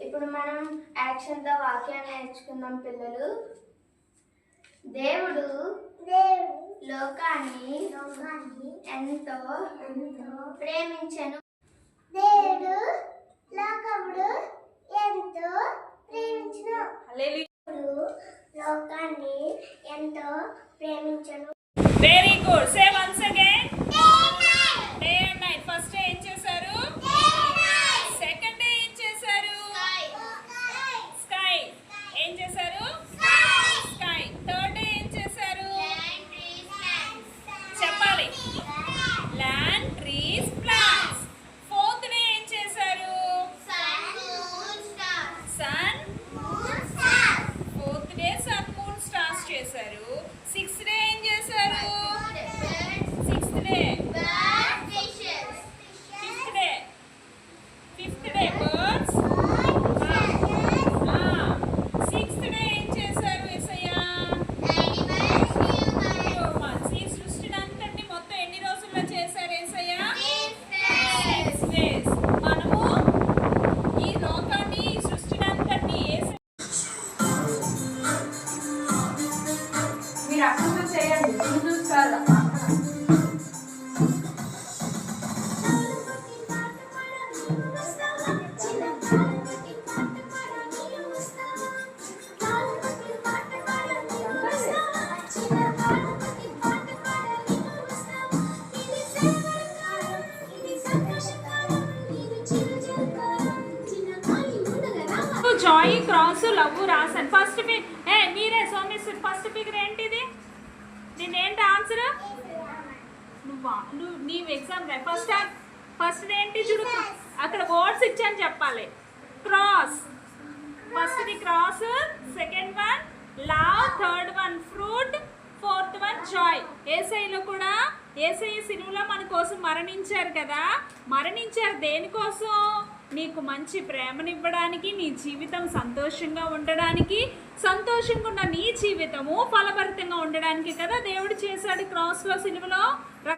ఇప్పుడు మనం యాక్షన్తో వాక్యాన్ని నేర్చుకుందాం పిల్లలు. దేవుడు లోకాన్ని ఎంతో ప్రేమించను. దేవుడు లోకముడు ఎంతో ప్రేమించును. దేవుడు లోకాన్ని ఎంతో ప్రేమించను. వెరీ గుడ్ సే మీరు అక్కడ చేయండి. ముందు చూసుకోవాలి జాయ్ క్రాస్ లవ్ రాశాను ఫస్ట్ పిక్ ఏ మీరే సోమేశ్వర్ ఫస్ట్ పిక్ రే నిన్నేంటి ఆన్సర్ నువ్వా? నువ్వు నీవు ఎగ్జామ్ ఫస్ట్ ఫస్ట్ ఏంటి చూడు. అక్కడ వర్డ్స్ ఇచ్చాను చెప్పాలి. Cross first the cross second one love third one fruit fourth one joy ఏసైలో కూడా ఏసై సినిమాలో మన కోసం మరణించారు కదా. మరణించారు దేనికోసం? నీకు మంచి ప్రేమనివ్వడానికి నీ జీవితం సంతోషంగా ఉండడానికి సంతోషంగా ఉన్న నీ జీవితము ఫలభరితంగా ఉండడానికి కదా దేవుడు చేశాడు క్రాస్లో సినిమాలో